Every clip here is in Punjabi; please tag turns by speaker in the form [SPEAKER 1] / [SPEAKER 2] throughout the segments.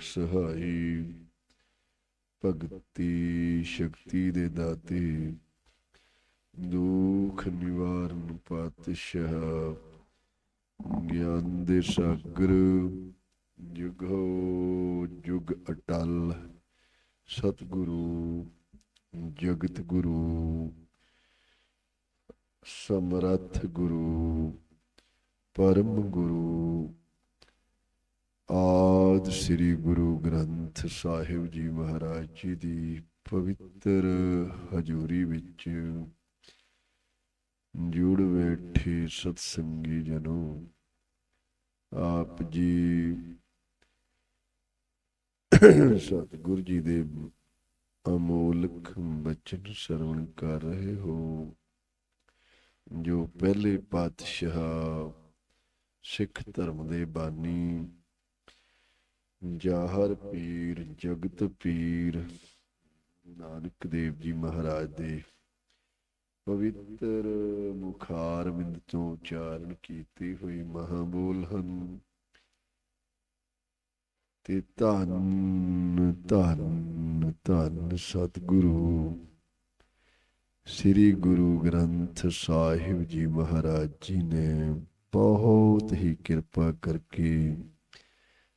[SPEAKER 1] ਸਹਾਈ, ਭਗਤੀ ਸ਼ਕਤੀ ਦੇ ਦਾਤੇ, ਦੁਖ ਨਿਵਾਰਨ ਪਾਤਸ਼ਾਹ, ਗਿਆਨ ਦੇ ਸਾਗਰ, ਜੁਗੋ ਜੁਗ ਅਟਲ, ਸਤਿਗੁਰੂ, ਜਗਤ ਗੁਰੂ, ਸਮਰੱਥ ਗੁਰੂ, ਪਰਮ ਗੁਰੂ ਆਦ ਸ੍ਰੀ ਗੁਰੂ ਗ੍ਰੰਥ ਸਾਹਿਬ ਜੀ ਮਹਾਰਾਜ ਜੀ ਦੀ ਪਵਿੱਤਰ ਹਜ਼ੂਰੀ ਵਿੱਚ ਜੁੜ ਬੈਠੇ ਸਤਸੰਗੀ ਜਨੋ, ਆਪ ਜੀ ਸਤਿਗੁਰ ਜੀ ਦੇ ਅਮੋਲਕ ਬਚਨ ਸਰਵਣ ਕਰ ਰਹੇ ਹੋ, ਜੋ ਪਹਿਲੇ ਪਾਤਸ਼ਾਹ ਸਿੱਖ ਧਰਮ ਦੇ ਬਾਨੀ ਜਾਹਰ ਪੀਰ, ਜਗਤ ਪੀਰ। ਨਾਨਕ ਦੇਵ ਜੀ ਮਹਾਰਾਜ ਦੇ ਪਵਿੱਤਰ ਮੁਖਾਰ ਬਿੰਦ ਤੋਂ ਉਚਾਰਨ ਕੀਤੀ ਹੋਈ ਮਹਾਬੋਲ ਹਨ। ਤੇ ਧੰਨ ਧੰਨ ਧੰਨ ਸਤਿਗੁਰੂ, ਸ੍ਰੀ ਗੁਰੂ ਗ੍ਰੰਥ ਸਾਹਿਬ ਜੀ ਮਹਾਰਾਜ ਜੀ ਨੇ ਬਹੁਤ ਹੀ ਕਿਰਪਾ ਕਰਕੇ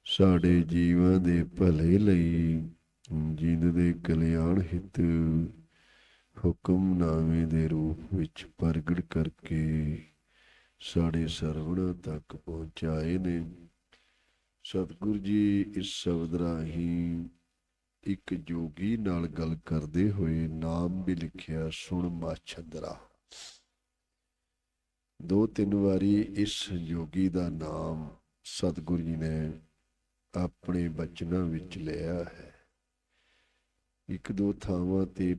[SPEAKER 1] ਸਾਡੇ ਜੀਵਾਂ ਦੇ ਭਲੇ ਲਈ ਜਿੰਦ ਦੇ ਕਲਿਆਣ ਹਿਤ ਹੁਕਮਨਾਮੇ ਦੇ ਰੂਪ ਵਿੱਚ ਪ੍ਰਗਟ ਕਰਕੇ ਸਾਡੇ ਸਰਵਣਾ ਤੱਕ ਪਹੁੰਚਾਏ ਨੇ। ਸਤਿਗੁਰ ਜੀ, ਇਸ ਸ਼ਬਦ ਰਾਹੀਂ ਇੱਕ ਜੋਗੀ ਨਾਲ ਗੱਲ ਕਰਦੇ ਹੋਏ ਨਾਮ ਵੀ ਲਿਖਿਆ, ਸੁਣ ਮਾਛੰਦਰਾ ਦੋ ਤਿੰਨ ਵਾਰੀ ਇਸ ਜੋਗੀ ਦਾ ਨਾਮ ਸਤਿਗੁਰੂ ਜੀ ਨੇ ਆਪਣੇ ਬਚਨਾਂ ਵਿੱਚ ਲਿਆ ਹੈ। ਇੱਕ ਦੋ ਥਾਵਾਂ ਤੇ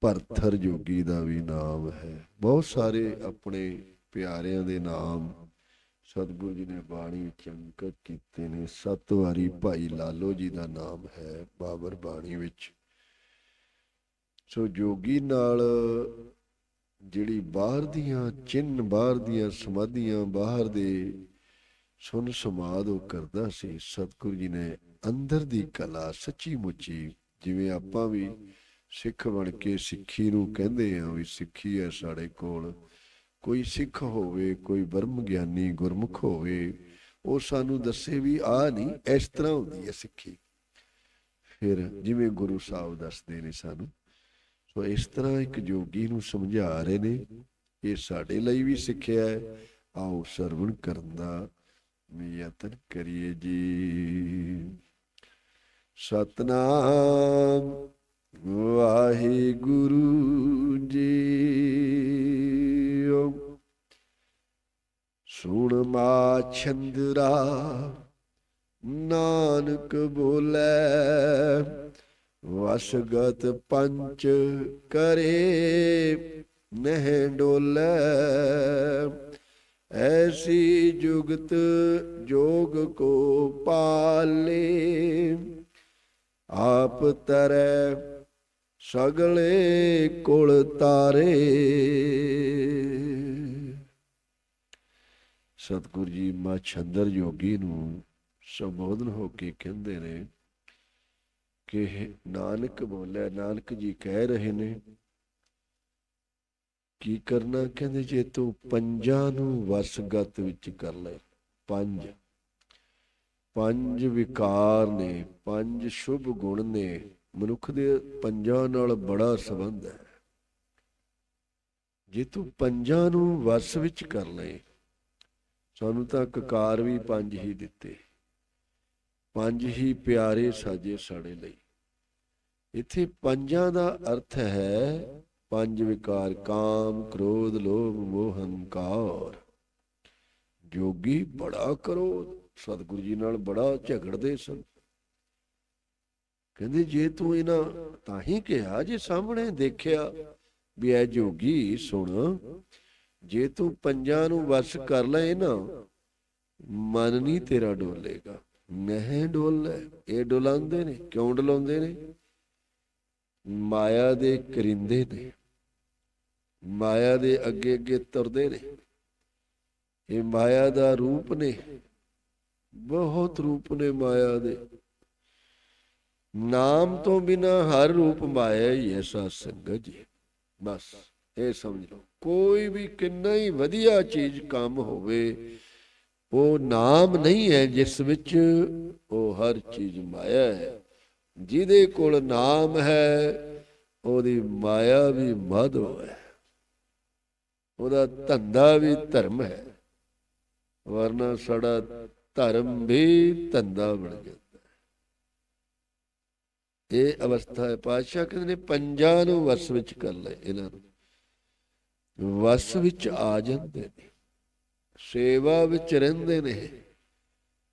[SPEAKER 1] ਭਰਥਰ ਜੋਗੀ ਦਾ ਵੀ ਨਾਮ ਹੈ। ਬਹੁਤ ਸਾਰੇ ਆਪਣੇ ਪਿਆਰਿਆਂ ਦੇ ਨਾਮ ਸਤਿਗੁਰੂ ਜੀ ਨੇ ਬਾਣੀ ਵਿੱਚ ਅੰਕਿਤ ਕੀਤੇ ਨੇ। ਸੱਤ ਵਾਰੀ ਭਾਈ ਲਾਲੋ ਜੀ ਦਾ ਨਾਮ ਹੈ ਬਾਬਰ ਬਾਣੀ ਵਿੱਚ। ਸੋ ਜੋਗੀ ਨਾਲ ਜਿਹੜੀ ਬਾਹਰ ਦੀਆਂ ਚਿੰਨ ਬਾਹਰ ਦੀਆਂ ਸਮਾਧੀਆਂ, ਬਾਹਰ ਦੇ ਸੁਨ ਸਮਾਦ ਉਹ ਕਰਦਾ ਸੀ, ਸਤਿਗੁਰੂ ਜੀ ਨੇ ਅੰਦਰ ਦੀ ਕਲਾ ਸੱਚੀ ਮੁੱਚੀ, ਜਿਵੇਂ ਆਪਾਂ ਵੀ ਸਿੱਖ ਬਣ ਕੇ ਸਿੱਖੀ ਨੂੰ ਕਹਿੰਦੇ ਆ ਵੀ ਸਿੱਖੀ ਹੈ ਸਾਡੇ ਕੋਲ। ਕੋਈ ਸਿੱਖ ਹੋਵੇ, ਕੋਈ ਬ੍ਰਹਮ ਗਿਆਨੀ ਗੁਰਮੁਖ ਹੋਵੇ, ਉਹ ਸਾਨੂੰ ਦੱਸੇ ਵੀ ਆ ਨਹੀਂ, ਇਸ ਤਰ੍ਹਾਂ ਹੁੰਦੀ ਹੈ ਸਿੱਖੀ। ਫਿਰ ਜਿਵੇਂ ਗੁਰੂ ਸਾਹਿਬ ਦੱਸਦੇ ਨੇ ਸਾਨੂੰ, ਸੋ ਇਸ ਤਰ੍ਹਾਂ ਇੱਕ ਜੋਗੀ ਨੂੰ ਸਮਝਾ ਰਹੇ ਨੇ, ਇਹ ਸਾਡੇ ਲਈ ਵੀ ਸਿੱਖਿਆ ਹੈ, ਆਓ ਸਰਵਣ ਕਰਨ ਦਾ ਯਤਨ ਕਰੀਏ ਜੀ। ਸਤਨਾਮ ਵਾਹਿਗੁਰੂ ਜੀ ਸੁਣ ਮਾ ਛੰਦਰਾ, ਨਾਨਕ ਬੋਲੇ, ਵਸਗਤ ਪੰਚ ਕਰੇ, ਨਹਿ ਡੋਲੇ। ਐਸੀ ਜੁਗਤ ਜੋਗ ਕੋ ਪਾਲੇ। ਆਪ ਤਰੈ ਸਗਲੇ ਕੁਲ ਤਾਰੇ। ਸਤਿਗੁਰੂ ਜੀ ਮਾਛੰਦਰ ਜੋਗੀ ਨੂੰ ਸੰਬੋਧਨ ਹੋ ਕੇ ਕਹਿੰਦੇ ਨੇ ਕਿ ਨਾਨਕ ਬੋਲੇ ਨਾਨਕ ਜੀ ਕਹਿ ਰਹੇ ਨੇ ਕੀ ਕਰਨਾ? ਕਹਿੰਦੇ ਜੇ ਤੂੰ ਪੰਜਾਂ ਨੂੰ ਵਸਗਤ ਵਿੱਚ ਕਰ ਲੈ। ਪੰਜ। ਪੰਜ ਵਿਕਾਰ ਨੇ, ਪੰਜ ਸ਼ੁਭ ਗੁਣ ਨੇ, ਮਨੁੱਖ ਦੇ ਪੰਜਾਂ ਨਾਲ ਬੜਾ ਸੰਬੰਧ ਹੈ। ਜੇ ਤੂੰ ਪੰਜਾਂ ਨੂੰ ਵਸ ਵਿੱਚ ਕਰ ਲੈ, ਸਾਨੂੰ ਤਾਂ ਕਕਾਰ ਵੀ ਪੰਜ ਹੀ ਦਿੱਤੇ। ਪੰਜ ਹੀ ਪਿਆਰੇ ਸਾਜੇ ਸਾਡੇ ਲਈ। ਇੱਥੇ ਪੰਜਾਂ ਦਾ ਅਰਥ ਹੈ ਪੰਜ ਵਿਕਾਰ ਕਾਮ, ਕ੍ਰੋਧ, ਲੋਭ ਮੋਹ ਹੰਕਾਰ ਜੋਗੀ ਬੜਾ ਕਰੋ ਸਤਿਗੁਰੂ ਜੀ ਨਾਲ ਬੜਾ ਝਗੜਦੇ ਸਨ। ਕਹਿੰਦੇ, ਜੇ ਤੂੰ ਇਹਨਾਂ ਤਾਂ ਹੀ ਕਿਹਾ, ਜੇ ਸਾਹਮਣੇ ਦੇਖਿਆ ਵੀ ਇਹ ਜੋਗੀ ਸੁਣ, ਜੇ ਤੂੰ ਪੰਜਾਂ ਨੂੰ ਵਸ ਕਰ ਲੈ ਨਾ ਮਨ ਨਹੀਂ ਤੇਰਾ ਡੋਲੇਗਾ। ਨਹੀਂ ਡੋਲੇ ਇਹ ਡੋਲਾਉਂਦੇ ਨੇ, ਕਿਉਂ ਡੋਲਾਉਂਦੇ ਨੇ? ਮਾਇਆ ਦੇ ਕਰਿੰਦੇ ਨੇ। ਮਾਇਆ ਦੇ ਅੱਗੇ ਅੱਗੇ ਤੁਰਦੇ ਨੇ। ਇਹ ਮਾਇਆ ਦਾ ਰੂਪ ਨੇ। ਬਹੁਤ ਰੂਪ ਨੇ ਮਾਇਆ ਦੇ। ਨਾਮ ਤੋਂ ਬਿਨਾ ਹਰ ਰੂਪ ਮਾਇਆ ਹੀ ਐਸਾ ਸੰਗਤ ਜੀ। ਬਸ ਇਹ ਸਮਝ ਲਓ। ਕੋਈ ਵੀ ਕਿੰਨਾ ਹੀ ਵਧੀਆ ਚੀਜ਼ ਕੰਮ ਹੋਵੇ, ਉਹ ਨਾਮ ਨਹੀਂ ਹੈ ਜਿਸ ਵਿੱਚ ਉਹ ਹਰ ਚੀਜ਼ ਮਾਇਆ ਹੈ। ਜਿਹਦੇ ਕੋਲ ਨਾਮ ਹੈ, ਉਹਦੀ ਮਾਇਆ ਵੀ ਮਾਧੋ ਹੈ। ਉਹਦਾ ਧੰਦਾ ਵੀ ਧਰਮ ਹੈ, ਵਰਨਾ ਸਾਡਾ ਧਰਮ ਵੀ ਧੰਦਾ ਬਣ ਜਾਂਦਾ ਇਹ ਅਵਸਥਾ ਹੈ ਪਾਤਸ਼ਾਹ ਕਹਿੰਦੇ ਨੇ, ਪੰਜਾਂ ਨੂੰ ਵਸ ਵਿੱਚ ਕਰ ਲੈ ਇਹਨਾਂ ਨੂੰ। ਵਸ ਵਿੱਚ ਆ ਜਾਂਦੇ ਨੇ, ਸੇਵਾ ਵਿੱਚ ਰਹਿੰਦੇ ਨੇ।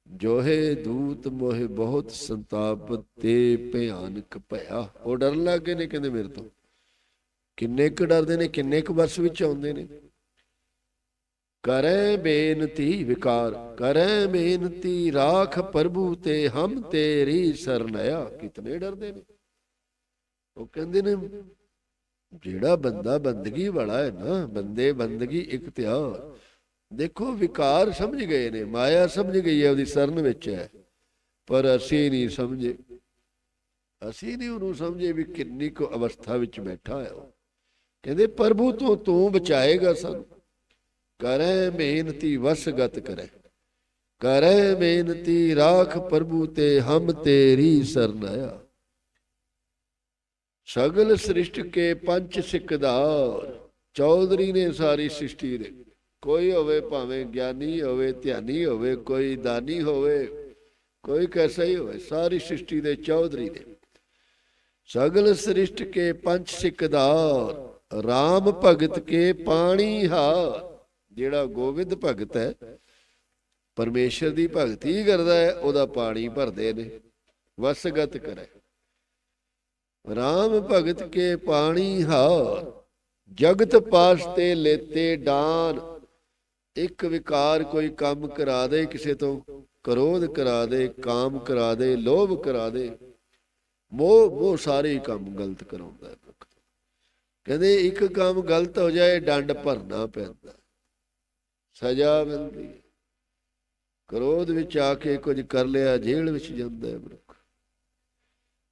[SPEAKER 1] ਜੋਹੇ ਦੂਤ ਮੋਹੇ ਬਹੁਤ ਸੰਤਾਪ ਤੇ ਭਿਆਨਕ ਭਇਆ। ਉਹ ਡਰ ਲੱਗੇ ਨੇ ਕਹਿੰਦੇ ਮੇਰੇ ਤੋਂ। ਕਿੰਨੇ ਕੁ ਡਰਦੇ ਨੇ, ਕਿੰਨੇ ਕੁ ਵਸ ਵਿੱਚ ਆਉਂਦੇ ਨੇ। ਕਰੈ ਬੇਨਤੀ ਵਿਕਾਰ, ਕਰੈ ਬੇਨਤੀ ਰਾਖ ਪ੍ਰਭੂ ਤੇ, ਹਮ ਤੇਰੀ ਸਰਨਇਆ ਕਿਤਨੇ ਡਰਦੇ ਨੇ। ਉਹ ਕਹਿੰਦੇ ਨੇ, ਜਿਹੜਾ ਬੰਦਾ ਬੰਦਗੀ ਵਾਲਾ ਹੈ ਨਾ, ਬੰਦੇ ਬੰਦਗੀ ਇਖਤਿਆਰ ਦੇਖੋ, ਵਿਕਾਰ ਸਮਝ ਗਏ ਨੇ, ਮਾਇਆ ਸਮਝ ਗਈ ਹੈ, ਉਹਦੀ ਸਰਨ ਵਿੱਚ ਹੈ। ਪਰ ਅਸੀਂ ਨਹੀਂ ਸਮਝੇ। ਅਸੀਂ ਨਹੀਂ ਉਹਨੂੰ ਸਮਝੇ ਵੀ ਕਿੰਨੀ ਕੁ ਅਵਸਥਾ ਵਿੱਚ ਬੈਠਾ ਹੈ ਉਹ। ਕਹਿੰਦੇ ਪ੍ਰਭੂ ਤੋਂ ਤੂੰ ਬਚਾਏਗਾ ਸਾਨੂੰ। ਕਰੈ ਮਿਹਨਤੀ ਵਸਗਤ ਕਰੈ। ਕਰੈ ਮਿਹਨਤੀ, ਰਾਖ ਪ੍ਰਭੂ ਤੇ ਹਮ ਤੇਰੀ ਸਰਨਾਇਆ ਸਗਲ ਸ੍ਰਿਸ਼ਟ ਕੇ ਪੰਜ ਸਿਕਦਾਰ। ਚੌਧਰੀ ਨੇ ਸਾਰੀ ਸ੍ਰਿਸ਼ਟੀ ਦੇ। ਕੋਈ ਹੋਵੇ ਭਾਵੇਂ ਗਿਆਨੀ ਹੋਵੇ, ਧਿਆਨੀ ਹੋਵੇ, ਕੋਈ ਦਾਨੀ ਹੋਵੇ, ਕੋਈ ਕੈਸਾ ਹੀ ਹੋਵੇ, ਸਾਰੀ ਸ੍ਰਿਸ਼ਟੀ ਦੇ ਚੌਧਰੀ ਨੇ। ਸਗਲ ਸ੍ਰਿਸ਼ਟ ਕੇ ਪੰਜ ਸਿਕਦਾਰ। RAM ਭਗਤ ਕੇ ਪਾਣੀ ਹਾ। ਜਿਹੜਾ ਗੋਬਿੰਦ ਭਗਤ ਹੈ, ਪਰਮੇਸ਼ਰ ਦੀ ਭਗਤੀ ਕਰਦਾ ਹੈ, ਉਹਦਾ ਪਾਣੀ ਭਰਦੇ ਨੇ, ਵਸਗਤ ਕਰੇ। RAM ਭਗਤ ਕੇ ਪਾਣੀ ਹਾ, ਜਗਤ ਪਾਸ ਤੇ ਲੇਤੇ ਡਾਨ। ਇੱਕ ਵਿਕਾਰ ਕੋਈ ਕੰਮ ਕਰਾ ਦੇ, ਕਿਸੇ ਤੋਂ ਕਰੋਧ ਕਰਾ ਦੇ, ਕਾਮ ਕਰਾ ਦੇ, ਲੋਭ ਕਰਾ ਦੇ। ਮੋਹ ਮੋਹ ਸਾਰੇ ਕੰਮ ਗਲਤ ਕਰਾਉਂਦਾ ਕਹਿੰਦੇ ਇੱਕ ਕੰਮ ਗਲਤ ਹੋ ਜਾਏ, ਡੰਡ ਭਰਨਾ ਪੈਂਦਾ। ਸਜ਼ਾ ਮਿਲਦੀ ਹੈ। ਕਰੋਧ ਵਿੱਚ ਆ ਕੇ ਕੁਝ ਕਰ ਲਿਆ, ਜੇਲ੍ਹ ਵਿੱਚ ਜਾਂਦਾ ਹੈ ਮਨੁੱਖ।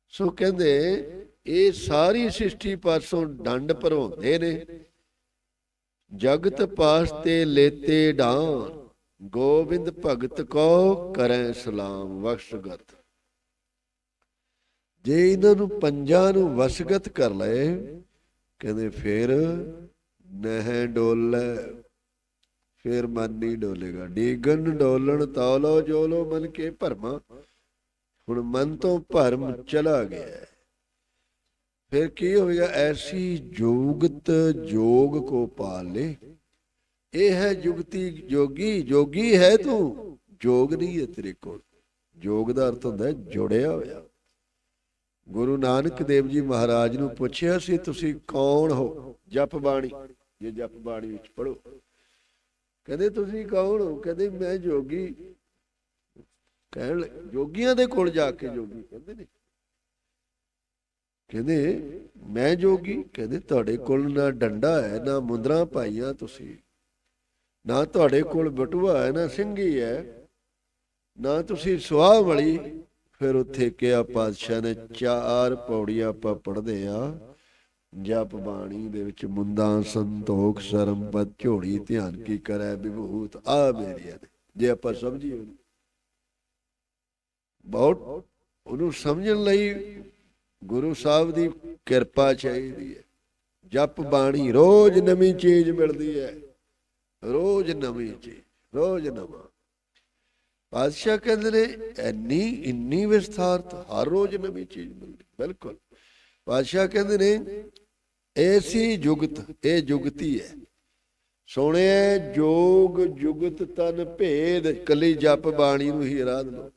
[SPEAKER 1] ਸੋ ਕਹਿੰਦੇ, ਇਹ ਸਾਰੀ ਸ੍ਰਿਸ਼ਟੀ ਪਾਸੋਂ ਡੰਡ ਭਰਵਾਉਂਦੇ ਨੇ। ਜਗਤ ਪਾਸ ਤੇ ਲੇਤੇ ਢਾਨ ਗੋਬਿੰਦ ਭਗਤ ਕੋ ਕਰੈ ਸਲਾਮ ਵਖਸ਼ਗਤ ਜੇ ਇਹਨਾਂ ਨੂੰ ਪੰਜਾਂ ਨੂੰ ਵਸਗਤ ਕਰ ਲਏ ਕਹਿੰਦੇ ਫਿਰ ਨਹਿ ਡੋਲੇ, ਫਿਰ ਮਨ ਨਹੀਂ ਡੋਲੇਗਾ। ਡੀਗਨ ਡੋਲਣ ਤੌਲੋ ਜੋਲੋ ਮਨ ਕੇ ਭਰਮਾ, ਹੁਣ ਮਨ ਤੋਂ ਭਰਮ ਚਲਾ ਗਿਆ। ਹੈ। ਫਿਰ ਕੀ ਹੋਵੇਗਾ ਐਸੀ ਜੋਗਤ ਜੋਗ ਕੋ ਪਾਲੇ। ਇਹ ਹੈ ਜੁਗਤੀ ਜੋਗੀ ਜੋਗੀ ਹੈ ਤੂੰ, ਜੋਗ ਨਹੀਂ ਹੈ ਤੇਰੇ ਕੋਲ। ਜੋਗ ਦਾ ਅਰਥ ਹੁੰਦਾ ਜੁੜਿਆ ਹੋਇਆ। ਗੁਰੂ ਨਾਨਕ ਦੇਵ ਜੀ ਮਹਾਰਾਜ ਨੂੰ ਪੁੱਛਿਆ ਸੀ, ਤੁਸੀਂ ਕੌਣ ਹੋ? ਜਪ ਬਾਣੀ। ਇਹ ਜਪ ਬਾਣੀ ਵਿੱਚ ਪੜੋ ਕਹਿੰਦੇ, ਤੁਸੀਂ ਕੌਣ ਹੋ? ਕਹਿੰਦੇ, ਮੈਂ ਜੋਗੀ। ਕਹਿਣ ਜੋਗੀਆਂ ਦੇ ਕੋਲ ਜਾ ਕੇ ਜੋਗੀ। ਕਹਿੰਦੇ ਨੇ। ਕਹਿੰਦੇ, ਮੈਂ ਜੋਗੀ? ਕਹਿੰਦੇ, ਤੁਹਾਡੇ ਕੋਲ ਨਾ ਡੰਡਾ ਹੈ, ਨਾ ਮੁੰਦਰਾ ਪਾਈਆਂ ਤੁਸੀਂ। ਨਾ ਤੁਹਾਡੇ ਕੋਲ ਬਟੂਆ ਹੈ, ਨਾ ਸਿੰਘੀ ਹੈ। ਨਾ ਤੁਸੀਂ ਸੁਆਹ ਵਾਲੀ ਫਿਰ ਉੱਥੇ ਕਿਹਾ, ਪਾਤਸ਼ਾਹ ਨੇ ਚਾਰ ਪੌੜੀਆਂ ਆਪਾਂ ਪੜ੍ਹਦੇ ਆ ਜਪ ਬਾਣੀ ਦੇ ਵਿੱਚ ਮੁੰਦਾ ਸੰਤੋਖ ਸਰਮਪਤ ਝੋੜੀ ਧਿਆਨ ਕੀ ਕਰੈ, ਵਿਭੂਤ ਆ ਮੇਰੀਆਂ ਜੇ ਆਪਾਂ ਸਮਝੀਏ ਬਹੁਤ ਉਹਨੂੰ ਸਮਝਣ ਲਈ ਗੁਰੂ ਸਾਹਿਬ ਦੀ ਕਿਰਪਾ ਚਾਹੀਦੀ ਹੈ ਜਪ ਬਾਣੀ ਰੋਜ਼ ਨਵੀਂ ਚੀਜ਼ ਮਿਲਦੀ ਹੈ ਰੋਜ਼ ਨਵੀਂ ਚੀਜ਼, ਰੋਜ਼ ਨਵਾਂ। ਪਾਤਸ਼ਾਹ ਕਹਿੰਦੇ ਨੇ ਇੰਨੀ ਇੰਨੀ ਵਿਸਥਾਰਤ ਹਰ ਰੋਜ਼ ਨਵੀਂ ਚੀਜ਼ ਮਿਲਦੀ। ਬਿਲਕੁਲ। ਪਾਤਸ਼ਾਹ ਕਹਿੰਦੇ ਨੇ ਐਸੀ ਜੁਗਤ, ਇਹ ਜੁਗਤੀ ਹੈ। ਸੋਹਣਿਆ ਜੋਗ ਜੁਗਤ ਤਨ ਭੇਦ, ਕਲੀ ਜਪ ਬਾਣੀ ਨੂੰ ਹੀ ਆਰਾਧ ਲੋ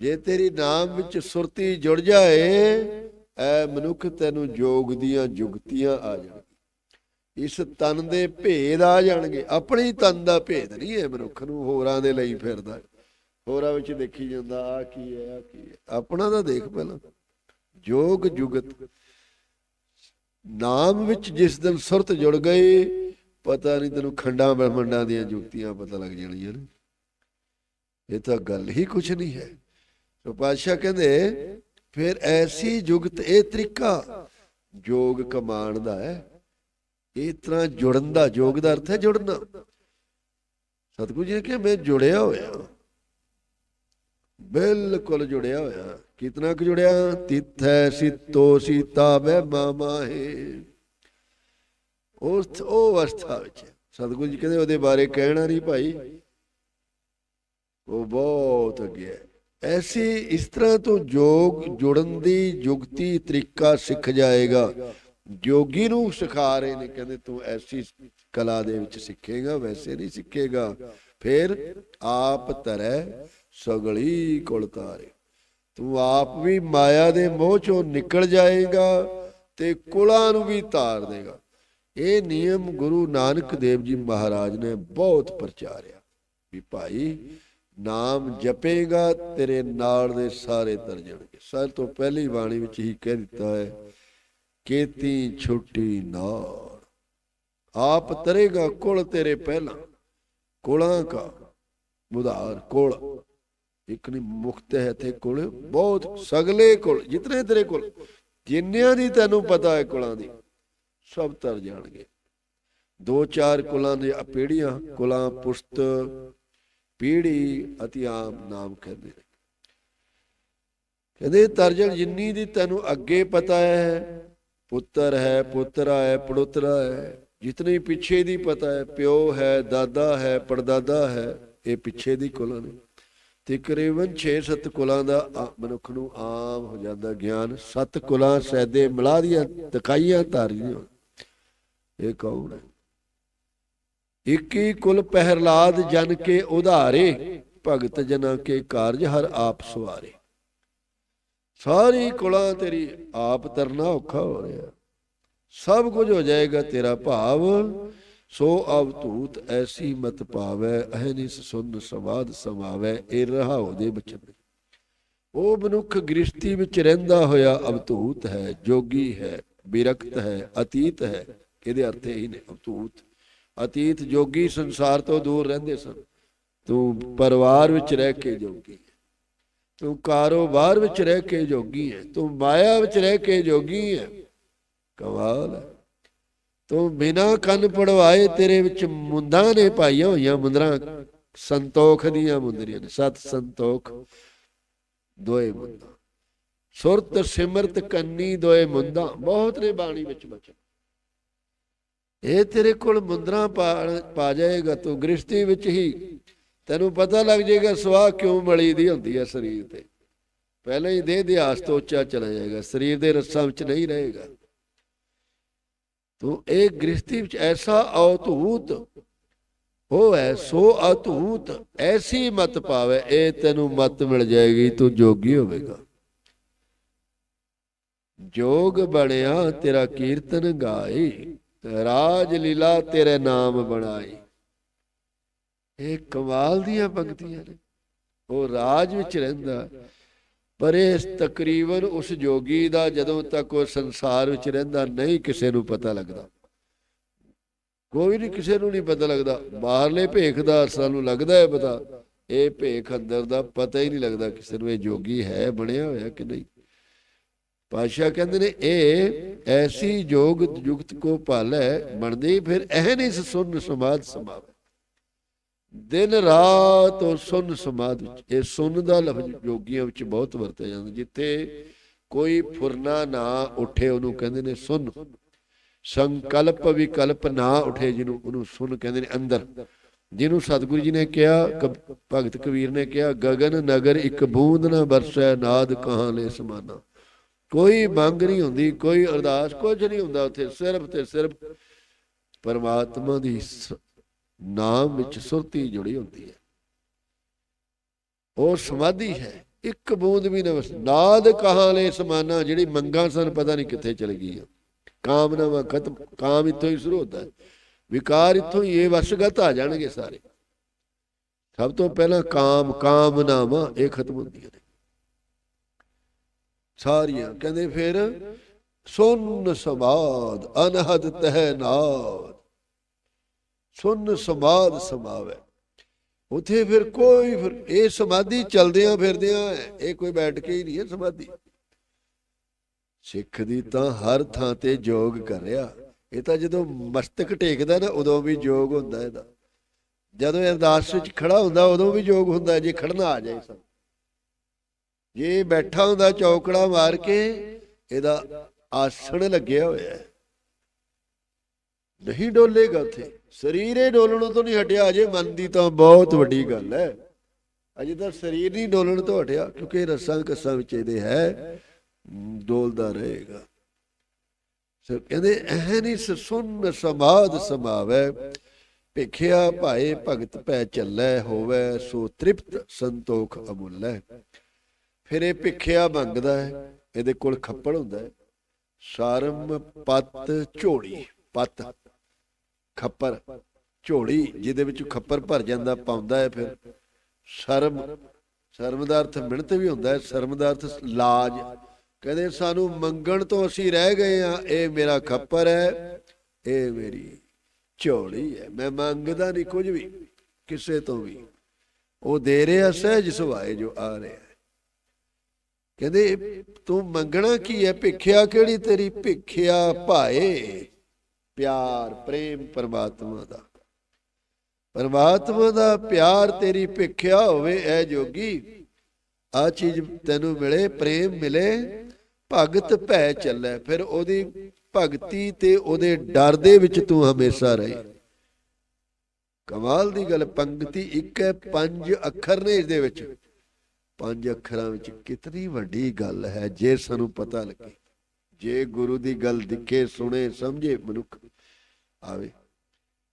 [SPEAKER 1] ਜੇ ਤੇਰੀ ਨਾਮ ਵਿੱਚ ਸੁਰਤੀ ਜੁੜ ਜਾਏ, ਐ ਮਨੁੱਖ ਤੈਨੂੰ ਜੋਗ ਦੀਆਂ ਜੁਗਤੀਆਂ ਆ ਜਾਣ। ਇਸ ਤਨ ਦੇ ਭੇਦ ਆ ਜਾਣਗੇ। ਆਪਣੀ ਤਨ ਦਾ ਭੇਦ ਨਹੀਂ ਹੈ ਮਨੁੱਖ ਨੂੰ, ਹੋਰਾਂ ਦੇ ਲਈ ਫਿਰਦਾ ਹੋਰਾਂ ਵਿੱਚ ਦੇਖੀ ਜਾਂਦਾ ਆ ਕੀ ਹੈ ਆ ਕੀ ਹੈ। ਆਪਣਾ ਤਾਂ ਦੇਖ ਪਹਿਲਾਂ। ਜੋਗ ਜੁਗਤ। ਨਾਮ ਵਿੱਚ ਜਿਸ ਦਿਨ ਸੁਰਤ ਜੁੜ ਗਏ ਪਤਾ ਨਹੀਂ ਤੈਨੂੰ ਖੰਡਾਂ ਬ੍ਰਹਮੰਡਾਂ ਦੀਆਂ ਜੁਗਤੀਆਂ ਪਤਾ ਲੱਗ ਜਾਣੀਆਂ ਨੇ। ਇਹ ਤਾਂ ਗੱਲ ਹੀ ਕੁਛ ਨਹੀਂ ਹੈ। ਸੋ ਪਾਤਸ਼ਾਹ ਕਹਿੰਦੇ, ਫਿਰ ਐਸੀ ਜੁਗਤ, ਇਹ ਤਰੀਕਾ ਜੋਗ ਕਮਾਣ ਦਾ ਹੈ ਇਸ ਤਰ੍ਹਾਂ ਜੁੜਨ ਦਾ ਯੋਗ ਦਾ ਅਰਥ ਹੈ ਜੁੜਨਾ। ਸਤਿਗੁਰੂ ਜੀ ਨੇ ਕਿਹਾ, ਮੈਂ ਜੁੜਿਆ ਹੋਇਆ ਬਿਲਕੁਲ ਜੁੜਿਆ ਹੋਇਆ ਕਿਤਨਾ ਕੁ ਜੁੜਿਆ? ਤਿਥੈ ਸਿੱਤੋ ਸੀਤਾ ਬੈ ਮਾਮਾਹੇ। ਉਸ ਉਹ ਅਵਸਥਾ ਵਿੱਚ। ਸਤਿਗੁਰੂ ਜੀ ਕਹਿੰਦੇ, ਉਹਦੇ ਬਾਰੇ ਕਹਿਣਾ ਨਹੀਂ ਭਾਈ। ਉਹ ਬਹੁਤ ਅੱਗੇ ਹੈ। ਐਸੀ ਇਸ ਤਰ੍ਹਾਂ ਤੋਂ ਜੋਗ ਜੁੜਨ ਦੀ ਯੁਕਤੀ ਤਰੀਕਾ ਸਿੱਖ ਜਾਏਗਾ। ਜੋਗੀ ਨੂੰ ਸਿਖਾ ਰਹੇ ਨੇ, ਕਹਿੰਦੇ ਤੂੰ ਐਸੀ ਕਲਾ ਦੇ ਵਿੱਚ ਸਿੱਖੇਗਾ, ਵੈਸੇ ਨਹੀਂ ਸਿੱਖੇਗਾ। ਫਿਰ ਆਪ ਤਰੈ ਸਗਲੀ ਕੁਲ ਤੂੰ ਆਪ ਵੀ ਮਾਇਆ ਦੇ ਮੋਹ ਚੋਂ ਨਿਕਲ ਜਾਏਗਾ ਤੇ ਕੁਲਾਂ ਨੂੰ ਵੀ ਤਾਰ ਦੇਗਾ। ਇਹ ਨਿਯਮ ਗੁਰੂ ਨਾਨਕ ਦੇਵ ਜੀ ਮਹਾਰਾਜ ਨੇ ਬਹੁਤ ਪ੍ਰਚਾਰਿਆ। ਵੀ ਭਾਈ, ਨਾਮ ਜਪੇਗਾ, ਤੇਰੇ ਨਾਲ ਦੇ ਸਾਰੇ ਤਰ ਜਾਣਗੇ। ਸਭ ਤੋਂ ਪਹਿਲੀ ਬਾਣੀ ਵਿੱਚ ਹੀ ਕਹਿ ਦਿੱਤਾ ਹੈ ਕੇਤੀ ਛੁੱਟੀ ਨਾਲ। ਆਪ ਤਰੇਗਾ ਕੁਲ ਤੇਰੇ ਪਹਿਲਾਂ, ਕੁਲਾਂ ਕਾ ਉਧਾਰ ਕੁਲ। ਇੱਕ ਨਹੀਂ ਮੁਕਤ ਹੈ ਤੇ ਕੁਲ, ਬਹੁਤ ਸਗਲੇ ਕੁਲ, ਜਿਤਨੇ ਤੇਰੇ ਕੁਲ, ਜਿੰਨਿਆਂ ਦੀ ਤੈਨੂੰ ਪਤਾ ਹੈ ਕੁਲਾਂ ਦੀ, ਸਭ ਤਰ ਜਾਣਗੇ। ਦੋ ਚਾਰ ਕੁਲਾਂ ਦੇ ਪੀੜੀਆਂ ਕੁਲਾਂ ਪੁਸ਼ਤ, ਪੀੜੀ ਅਤੀ ਆਮ ਨਾਮ ਕਹਿੰਦੇ ਕਹਿੰਦੇ, ਤਰਜਣ ਜਿੰਨੀ ਦੀ ਤੈਨੂੰ ਅੱਗੇ ਪਤਾ ਹੈ ਪੁੱਤਰ ਹੈ, ਪੁੱਤਰਾ ਹੈ, ਪੜੋਤਰਾ ਹੈ। ਜਿਤਨੀ ਪਿੱਛੇ ਦੀ ਪਤਾ ਹੈ, ਪਿਓ ਹੈ, ਦਾਦਾ ਹੈ, ਪੜਦਾਦਾ ਹੈ, ਇਹ ਪਿੱਛੇ ਦੀ ਕੁਲਾਂ ਨੇ। ਤਕਰੀਬਨ 6-7 ਕੁਲਾਂ ਦਾ ਮਨੁੱਖ ਨੂੰ ਆਮ ਹੋ ਜਾਂਦਾ ਗਿਆਨ। ਸੱਤ ਕੁਲਾਂ ਸੈਦੇ ਮਿਲਾ ਦੀਆਂ ਤਕਾਈਆਂ ਧਾਰੀਆਂ। ਇਹ ਕੌਣ ਹੈ? ਇੱਕੀ ਕੁਲ ਪਹਿਰਲਾਦ ਜਨ ਕੇ ਉਧਾਰੇ, ਭਗਤ ਜਨਾਂ ਕੇ ਕਾਰਜ ਹਰ ਆਪ ਸਵਾਰੇ। ਸਾਰੀ ਕੁਲਾਂ ਤੇਰੀ ਆਪ ਤਰਨਾ ਔਖਾ ਹੋ ਰਿਹਾ। ਸਭ ਕੁਝ ਹੋ ਜਾਏਗਾ ਤੇਰਾ ਭਾਵ, ਸੋ ਅਵਤੂਤ ਐਸੀ ਮਤ ਪਾਵੈ ਅਹਨਿਸ ਸੁਨ ਸਵਾਦ ਸਮਾਵੈ, ਇਹ ਰਹਾਉ ਦੇ ਬਚਨ। ਉਹ ਮਨੁੱਖ ਗ੍ਰਿਸ਼ਤੀ ਵਿੱਚ ਰਹਿੰਦਾ ਹੋਇਆ ਅਵਤੂਤ ਹੈ, ਜੋਗੀ ਹੈ ਬਿਰਕਤ ਹੈ, ਅਤੀਤ ਹੈ ਇਹਦੇ ਅਰਥ ਇਹ ਨੇ ਅਵਤੂਤ ਅਤੀਤ, ਜੋਗੀ ਸੰਸਾਰ ਤੋਂ ਦੂਰ ਰਹਿੰਦੇ ਸਨ। ਤੂੰ ਪਰਿਵਾਰ ਵਿੱਚ ਰਹਿ ਕੇ ਜੋਗੀ। ਤੂੰ ਕਾਰੋਬਾਰ ਵਿੱਚ ਰਹਿ ਕੇ ਜੋਗੀ ਹੈ, ਤੂੰ ਮਾਇਆ ਵਿੱਚ ਰਹਿ ਕੇ ਜੋਗੀ ਹੈ। ਕਮਾਲ ਤੂੰ ਬਿਨਾ ਕੰਨ ਪੜਵਾਏ ਤੇਰੇ ਵਿੱਚ ਮੁੰਦਾਂ ਨੇ ਪਾਈਆਂ ਹੋਈਆਂ ਮੁੰਦਰਾਂ, ਸੰਤੋਖ ਦੀਆਂ ਮੁੰਦਰੀਆਂ ਨੇ, ਸਤ ਸੰਤੋਖ ਦੋਏ ਮੁੰਦਾਂ। ਸੁਰਤ, ਸਿਮਰਤ, ਕੰਨੀ ਦੋਏ ਮੁੰਦਾਂ, ਬਹੁਤ ਨੇ ਬਾਣੀ ਵਿੱਚ ਬਚਨ। ਇਹ ਤੇਰੇ ਕੋਲ ਮੁੰਦਰਾਂ ਪਾ ਜਾਏਗਾ, ਤੂੰ ਗ੍ਰਿਸ਼ਤੀ ਵਿੱਚ ਹੀ ਤੈਨੂੰ ਪਤਾ ਲੱਗ ਜਾਏਗਾ ਸਵਾਹ ਕਿਉਂ ਮਲੀ ਦੀ ਹੁੰਦੀ ਹੈ ਸਰੀਰ ਤੇ। ਪਹਿਲਾਂ ਹੀ ਦੇਹ ਦਿਆਸ ਤੋਂ ਉੱਚਾ ਚਲਾ ਜਾਏਗਾ, ਸਰੀਰ ਦੇ ਰਸਾਂ ਵਿੱਚ ਨਹੀਂ ਰਹੇਗਾ। ਤੂੰ ਇਹ ਗ੍ਰਿਸ਼ਤੀ ਵਿੱਚ ਐਸਾ ਅਵਧੂਤ ਹੋਵੇ, ਸੋ ਅਤੂਤ ਐਸੀ ਮਤ ਪਾਵੇ, ਇਹ ਤੈਨੂੰ ਮਤ ਮਿਲ ਜਾਏਗੀ, ਤੂੰ ਜੋਗੀ ਹੋਵੇਗਾ। ਜੋਗ ਬਣਿਆ ਤੇਰਾ ਕੀਰਤਨ ਗਾਈ ਰਾਜ ਲੀਲਾ ਤੇਰੇ ਨਾਮ ਬਣਾਈ। ਇਹ ਕਮਾਲ ਦੀਆਂ ਪੰਕਤੀਆਂ ਨੇ। ਉਹ ਰਾਜ ਵਿੱਚ ਰਹਿੰਦਾ ਪਰ ਇਹ ਤਕਰੀਬਨ ਉਸ ਜੋਗੀ ਦਾ ਜਦੋਂ ਤੱਕ ਉਹ ਸੰਸਾਰ ਵਿੱਚ ਰਹਿੰਦਾ, ਨਹੀਂ ਕਿਸੇ ਨੂੰ ਪਤਾ ਲੱਗਦਾ। ਕੋਈ ਨਹੀਂ, ਕਿਸੇ ਨੂੰ ਨਹੀਂ ਪਤਾ ਲੱਗਦਾ। ਬਾਹਰਲੇ ਭੇਖ ਦਾ ਸਾਨੂੰ ਲੱਗਦਾ ਹੈ ਪਤਾ। ਇਹ ਭੇਖ ਅੰਦਰ ਦਾ ਪਤਾ ਹੀ ਨਹੀਂ ਲੱਗਦਾ ਕਿਸੇ ਨੂੰ ਇਹ ਜੋਗੀ ਹੈ, ਬਣਿਆ ਹੋਇਆ ਕਿ ਨਹੀਂ। ਪਾਸ਼ਾ ਕਹਿੰਦੇ ਨੇ, ਇਹ ਐਸੀ ਜੋਗ ਯੁਕਤ ਕੋ ਭਾਲੈ ਬਣਦੀ ਫਿਰ ਇਹ ਐਹਨਿਸ ਸੁਣ ਸਮਾਦ ਸਮਾਵੇ। ਦਿਨ ਰਾਤ ਉਹ ਸੁਨ ਸਮਾਦ ਇਹ ਸੁਨ ਦਾ ਲਫ਼ਜ਼ ਜੋਗੀਆਂ ਵਿੱਚ ਬਹੁਤ ਵਰਤਿਆ ਜਾਂਦਾ। ਜਿੱਥੇ ਕੋਈ ਫੁਰਨਾ ਨਾ ਉੱਠੇ, ਉਹਨੂੰ ਕਹਿੰਦੇ ਨੇ ਸੁਨ। ਸੰਕਲਪ ਵਿਕਲਪ ਨਾ ਉਠੇ ਜਿਹਨੂੰ, ਉਹਨੂੰ ਸੁਨ ਕਹਿੰਦੇ ਨੇ ਅੰਦਰ। ਜਿਹਨੂੰ ਸਤਿਗੁਰੂ ਜੀ ਨੇ ਕਿਹਾ ਭਗਤ ਕਬੀਰ ਨੇ ਕਿਹਾ, ਗਗਨ ਨਗਰ ਇੱਕ ਬੂੰਦ ਨਾ ਵਰਸੈ ਨਾਦ ਕਹਾਂ ਲੈ ਸਮਾਨਾ। ਕੋਈ ਮੰਗ ਨਹੀਂ ਹੁੰਦੀ, ਕੋਈ ਅਰਦਾਸ ਕੁਝ ਨਹੀਂ ਹੁੰਦਾ ਉੱਥੇ। ਸਿਰਫ ਤੇ ਸਿਰਫ ਪਰਮਾਤਮਾ ਦੀ ਨਾਮ ਵਿੱਚ ਸੁਰਤੀ ਜੁੜੀ ਹੁੰਦੀ ਹੈ। ਉਹ ਸਮਾਧੀ ਹੈ। ਇੱਕ ਬੂੰਦ ਵੀ ਨਾ ਵਸ ਨਾਦ ਕਹਾਂ ਲੈ ਸਮਾਨਾ, ਜਿਹੜੀ ਮੰਗਾਂ ਸਨ ਪਤਾ ਨਹੀਂ ਕਿੱਥੇ ਚਲ ਗਈਆਂ ਕਾਮਨਾਵਾਂ ਖਤਮ ਕਾਮ ਇੱਥੋਂ ਹੀ ਸ਼ੁਰੂ ਹੁੰਦਾ ਹੈ। ਵਿਕਾਰ ਇੱਥੋਂ ਹੀ, ਇਹ ਵਸਗਤ ਆ ਜਾਣਗੇ ਸਾਰੇ। ਸਭ ਤੋਂ ਪਹਿਲਾਂ ਕਾਮ ਕਾਮਨਾਵਾਂ, ਇਹ ਖਤਮ ਹੁੰਦੀਆਂ ਨੇ। ਸਾਰੀਆਂ ਕਹਿੰਦੇ ਫਿਰ, ਸੁਨ ਸਮਾਦ, ਅਨਹਦ ਤਹਿ ਨਾਦ। ਸੁਨ ਸਮਾਦ ਸਮਾਵੇ ਉਥੇ ਫਿਰ ਕੋਈ ਫਿਰ ਇਹ ਸਮਾਧੀ ਚਲਦਿਆਂ ਫਿਰਦਿਆਂ ਹੈ ਇਹ ਕੋਈ ਬੈਠ ਕੇ ਹੀ ਨਹੀਂ ਹੈ ਸਮਾਧੀ। ਸਿੱਖ ਦੀ ਤਾਂ ਹਰ ਥਾਂ ਤੇ ਯੋਗ ਕਰ ਰਿਹਾ ਇਹ ਤਾਂ ਜਦੋਂ ਮਸਤਕ ਟੇਕਦਾ ਨਾ, ਉਦੋਂ ਵੀ ਯੋਗ ਹੁੰਦਾ ਇਹਦਾ। ਜਦੋਂ ਇਹ ਅਰਦਾਸ ਵਿੱਚ ਖੜਾ ਹੁੰਦਾ, ਉਦੋਂ ਵੀ ਯੋਗ ਹੁੰਦਾ, ਜੇ ਖੜਨਾ ਆ ਜਾਏ ਸਭ। ਜੇ ਬੈਠਾ ਹੁੰਦਾ ਚੌਕੜਾ ਮਾਰ ਕੇ, ਇਹਦਾ ਆਸਣ ਲੱਗਿਆ ਹੋਇਆ। ਹੈ ਨਹੀਂ ਡੋਲੇਗਾ ਉੱਥੇ। ਸਰੀਰੇ ਡੋਲਣ ਤੋਂ ਨਹੀਂ ਹਟਿਆ, ਅਜੇ ਮਨ ਦੀ ਤਾਂ ਬਹੁਤ ਵੱਡੀ ਗੱਲ ਹੈ। ਅਜੇ ਤਾਂ ਸਰੀਰ ਨਹੀਂ ਡੋਲਣ ਤੋਂ ਹਟਿਆ, ਕਿਉਂਕਿ ਰਸਾਂ ਕਸਾਂ ਵਿੱਚ ਇਹਦੇ ਹੈ ਡੋਲਦਾ ਰਹੇਗਾ। ਸੋ ਕਹਿੰਦੇ ਐਹ ਨਹੀਂ ਸੁਨ ਸਮਾਦ ਸਮਾਵੈ, ਭਿਖਿਆ ਭਾਏ ਭਗਤ ਪੈ ਚੱਲੈ ਹੋਵੇ, ਸੋ ਤ੍ਰਿਪਤ ਸੰਤੋਖ ਅਮੁੱਲੈ। ਫਿਰ ਇਹ ਭਿਖਿਆ ਮੰਗਦਾ ਹੈ, ਇਹਦੇ ਕੋਲ ਖੱਪੜ ਹੁੰਦਾ ਹੈ। ਸ਼ਰਮ ਪਤ ਝੋੜੀ ਪਤ। ਖੱਪਰ, ਝੋਲੀ ਜਿਹਦੇ ਵਿੱਚ ਖੱਪਰ ਭਰ ਜਾਂਦਾ, ਪਾਉਂਦਾ ਹੈ ਫਿਰ। ਸ਼ਰਮ ਸ਼ਰਮ ਦਾ ਅਰਥ ਮਿਹਨਤ ਵੀ ਹੁੰਦਾ ਹੈ, ਸ਼ਰਮ ਦਾ ਅਰਥ ਲਾਜ। ਕਹਿੰਦੇ ਸਾਨੂੰ ਮੰਗਣ ਤੋਂ ਅਸੀਂ ਰਹਿ ਗਏ ਆ ਇਹ ਮੇਰਾ ਖੱਪਰ ਹੈ, ਇਹ ਮੇਰੀ ਝੋਲੀ ਹੈ। ਮੈਂ ਮੰਗਦਾ ਨਹੀਂ ਕੁਝ ਵੀ, ਕਿਸੇ ਤੋਂ ਵੀ। ਉਹ ਦੇ ਰਿਹਾ ਸਹਿਜ ਸੁਭਾਏ ਜੋ ਆ ਰਿਹਾ ਕਹਿੰਦੇ, ਤੂੰ ਮੰਗਣਾ ਕੀ ਹੈ? ਭਿੱਖਿਆ ਕਿਹੜੀ ਤੇਰੀ? ਭਿੱਖਿਆ ਭਾਏ। ਪਿਆਰ, ਪ੍ਰੇਮ ਪਰਮਾਤਮਾ ਦਾ। ਪਰਮਾਤਮਾ ਦਾ ਪਿਆਰ ਤੇਰੀ ਭਿੱਖਿਆ ਹੋਵੇ, ਐ ਜੋਗੀ। ਆ ਚੀਜ਼ ਤੈਨੂੰ ਮਿਲੇ, ਪ੍ਰੇਮ ਮਿਲੇ, ਭਗਤ ਭੈ ਚੱਲੇ। ਫਿਰ ਉਹਦੀ ਭਗਤੀ ਤੇ ਉਹਦੇ ਡਰ ਦੇ ਵਿੱਚ ਤੂੰ ਹਮੇਸ਼ਾ ਰਹੇ। ਕਮਾਲ ਦੀ ਗੱਲ, ਪੰਕਤੀ ਇੱਕ ਹੈ, ਪੰਜ ਅੱਖਰ ਨੇ ਇਸ ਦੇ ਵਿੱਚ। ਪੰਜ ਅੱਖਰਾਂ ਵਿੱਚ ਕਿਤਨੀ ਵੱਡੀ ਗੱਲ ਹੈ, ਜੇ ਸਾਨੂੰ ਪਤਾ ਲੱਗੇ। ਜੇ ਗੁਰੂ ਦੀ ਗੱਲ ਦਿਖੇ, ਸੁਣੇ, ਸਮਝੇ, ਮਨੁੱਖ ਆਵੇ।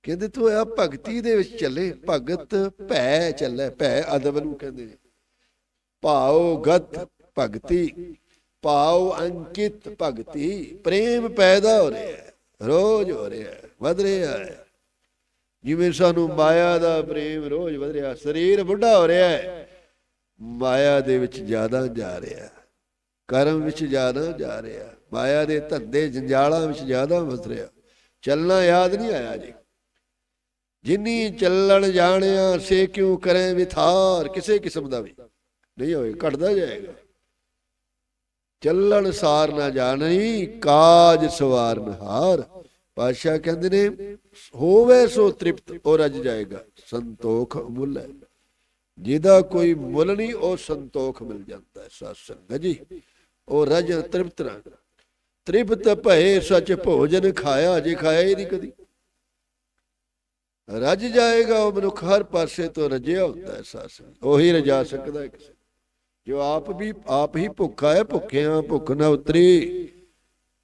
[SPEAKER 1] ਕਹਿੰਦੇ ਤੂੰ ਆ ਭਗਤੀ ਦੇ ਵਿੱਚ ਚੱਲੇ, ਭਗਤ ਭੈ ਚੱਲੇ, ਭੈ ਅਦਬ ਨੂੰ ਕਹਿੰਦੇ ਨੇ। ਭਾਉ ਗਤ ਭਗਤੀ, ਭਾਉ ਅੰਕਿਤ ਭਗਤੀ, ਪ੍ਰੇਮ ਪੈਦਾ ਹੋ ਰਿਹਾ ਹੈ, ਰੋਜ਼ ਹੋ ਰਿਹਾ ਹੈ, ਵਧ ਰਿਹਾ ਹੈ। ਜਿਵੇਂ ਸਾਨੂੰ ਮਾਇਆ ਦਾ ਪ੍ਰੇਮ ਰੋਜ਼ ਵਧ ਰਿਹਾ, ਸਰੀਰ ਬੁੱਢਾ ਹੋ ਰਿਹਾ ਹੈ, ਮਾਇਆ ਦੇ ਵਿੱਚ ਜ਼ਿਆਦਾ ਜਾ ਰਿਹਾ ਕਰਮ ਵਿੱਚ ਜ਼ਿਆਦਾ ਜਾ ਰਿਹਾ। ਮਾਇਆ ਦੇ ਧੰਦੇ ਜੰਜਾਲਾਂ ਵਿੱਚ ਜ਼ਿਆਦਾ ਫਸ ਰਿਹਾ। ਚੱਲਣਾ ਯਾਦ ਨਹੀਂ ਆਇਆ ਜੀ। ਜਿਨੀ ਚੱਲਣ ਜਾਣਿਆ, ਸੇ ਕਿਉ ਕਰੇ ਵਿਥਾਰ? ਕਿਸੇ ਕਿਸਮ ਦਾ ਵੀ ਨਹੀਂ ਹੋਏ, ਘਟਦਾ ਜਾਏਗਾ। ਚੱਲਣ ਸਾਰ ਨਾ ਜਾਣੀ ਕਾਜ ਸਵਾਰਨ ਹਾਰ। ਪਾਸ਼ਾ ਕਹਿੰਦੇ ਨੇ, ਹੋਵੇ ਸੋ ਤ੍ਰਿਪਤ, ਉਹ ਰਜ ਜਾਏਗਾ। ਸੰਤੋਖ ਮੁੱਲ ਹੈ। ਜਿਹਦਾ ਕੋਈ ਮੁੱਲ ਨਹੀਂ, ਉਹ ਸੰਤੋਖ ਮਿਲ ਜਾਂਦਾ ਹੈ। ਸਾਧ ਸੰਗਤ ਜੀ। ਉਹ ਰਜ ਤ੍ਰਿਪਤ ਰੰਗ। ਤ੍ਰਿਪਤ ਭਏ ਸੱਚ ਭੋਜਨ ਖਾਇਆ, ਜੇ ਖਾਇਆ ਹੀ ਨਹੀਂ ਕਦੀ। ਰਜ ਜਾਏਗਾ ਉਹ ਮਨੁੱਖ, ਹਰ ਪਾਸੇ ਤੋਂ ਰਜਿਆ ਹੁੰਦਾ ਹੈ ਸਾਧ ਉਹੀ ਰਜਾ ਸਕਦਾ ਹੈ ਜੋ ਆਪ ਵੀ, ਆਪ ਹੀ ਭੁੱਖਾ ਹੈ, ਭੁੱਖਿਆਂ ਭੁੱਖ ਨਾ ਉਤਰੀ।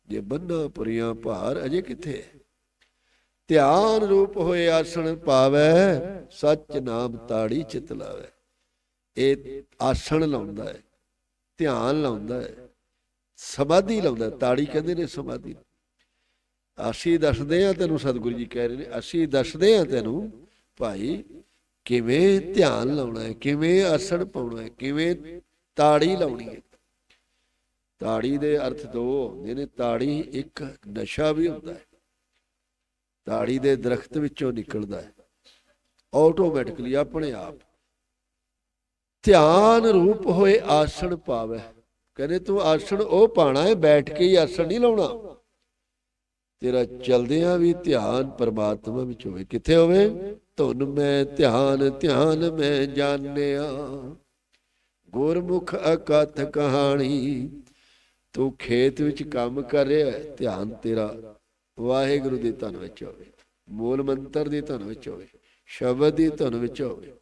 [SPEAKER 1] ਜੇ ਬੰਨਾ ਪੁਰੀਆਂ ਭਾਰ, ਅਜੇ ਕਿੱਥੇ ਧਿਆਨ ਰੂਪ ਹੋਏ ਆਸਣ ਪਾਵੇ, ਸੱਚ ਨਾਮ ਤਾੜੀ ਚਿਤ ਲਾਵੇ। ਇਹ ਆਸਣ ਲਾਉਂਦਾ ਹੈ, ਧਿਆਨ ਲਾਉਂਦਾ ਹੈ। ਸਮਾਧੀ ਲਾਉਂਦਾ, ਤਾੜੀ ਕਹਿੰਦੇ ਨੇ ਸਮਾਧੀ। ਅਸੀਂ ਦੱਸਦੇ ਆ ਤੈਨੂੰ, ਸਤਿਗੁਰੂ ਜੀ ਕਹਿ ਰਹੇ ਨੇ, ਅਸੀਂ ਦੱਸਦੇ ਆ ਤੈਨੂੰ, ਭਾਈ, ਕਿਵੇਂ ਧਿਆਨ ਲਾਉਣਾ ਹੈ, ਕਿਵੇਂ ਆਸਣ ਪਾਉਣਾ ਹੈ, ਕਿਵੇਂ ਤਾੜੀ ਲਾਉਣੀ ਹੈ। ਤਾੜੀ ਦੇ ਅਰਥ ਦੋ ਹੁੰਦੇ ਨੇ, ਤਾੜੀ ਇੱਕ ਨਸ਼ਾ ਵੀ ਹੁੰਦਾ ਹੈ। ਤਾੜੀ ਦੇ ਦਰਖਤ ਵਿੱਚੋਂ ਨਿਕਲਦਾ ਹੈ। ਆਟੋਮੈਟਿਕਲੀ ਆਪਣੇ ਆਪ ਧਿਆਨ ਰੂਪ ਹੋਏ ਆਸਣ ਪਾਵੇ। ਕਹਿੰਦੇ ਤੂੰ ਆਸਣ ਉਹ ਪਾਣਾ ਹੈ ਬੈਠ ਕੇ ਹੀ ਆਸਣ ਨਹੀਂ ਲਾਉਣਾ। ਤੇਰਾ ਚਲਦਿਆਂ ਵੀ ਧਿਆਨ ਪਰਮਾਤਮਾ ਵਿੱਚ ਹੋਵੇ ਕਿੱਥੇ ਹੋਵੇ? ਧੁਨ ਮੈਂ ਧਿਆਨ ਧਿਆਨ ਮੈਂ ਜਾਣਿਆ। ਗੁਰਮੁਖ ਅਕਥ ਕਹਾਣੀ, ਤੂੰ ਖੇਤ ਵਿੱਚ ਕੰਮ ਕਰ ਰਿਹਾ ਹੈ ਧਿਆਨ ਤੇਰਾ ਵਾਹਿਗੁਰੂ ਦੀ ਧਨ ਵਿੱਚ ਹੋਵੇ। ਮੂਲ ਮੰਤਰ ਦੀ ਧਨ ਵਿੱਚ ਹੋਵੇ। ਸ਼ਬਦ ਦੀ ਧਨ ਵਿੱਚ ਹੋਵੇ।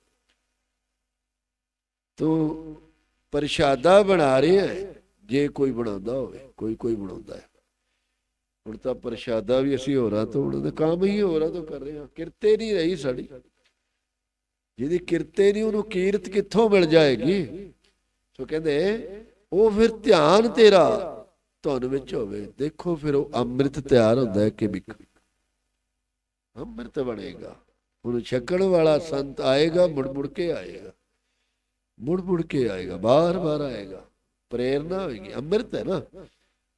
[SPEAKER 1] ਤੂੰ ਪ੍ਰਸ਼ਾਦਾ ਬਣਾ ਰਿਹਾ ਹੈ, ਜੇ ਕੋਈ ਬਣਾਉਂਦਾ ਹੋਵੇ, ਕੋਈ ਕੋਈ ਬਣਾਉਂਦਾ ਹੈ। ਹੁਣ ਤਾਂ ਪ੍ਰਸ਼ਾਦਾ ਵੀ ਅਸੀਂ ਹੋਰਾਂ ਤੋਂ ਉਹਨਾਂ ਕੰਮ ਹੀ ਹੋਰਾਂ ਤੋਂ ਕਰ ਰਹੇ ਹਾਂ। ਕਿਰਤੇ ਨਹੀਂ ਰਹੀ ਸਾਡੀ। ਜਿਹਦੀ ਕਿਰਤੇ ਨਹੀਂ, ਉਹਨੂੰ ਕੀਰਤ ਕਿੱਥੋਂ ਮਿਲ ਜਾਏਗੀ? ਸੋ ਕਹਿੰਦੇ, ਉਹ ਫਿਰ ਧਿਆਨ ਤੇਰਾ ਤੁਹਾਨੂੰ ਵਿੱਚ ਹੋਵੇ। ਦੇਖੋ ਫਿਰ ਉਹ ਅੰਮ੍ਰਿਤ ਤਿਆਰ ਹੁੰਦਾ ਹੈ ਕਿ ਬਿਕ ਅੰਮ੍ਰਿਤ ਬਣੇਗਾ। ਉਹਨੂੰ ਛਕਣ ਵਾਲਾ ਸੰਤ ਆਏਗਾ, ਮੁੜ ਮੁੜ ਕੇ ਆਏਗਾ। ਮੁੜ ਮੁੜ ਕੇ ਆਏਗਾ, ਬਾਰ ਬਾਰ ਆਏਗਾ। ਪ੍ਰੇਰਣਾ ਹੋਏਗੀ, ਅੰਮ੍ਰਿਤ ਹੈ ਨਾ।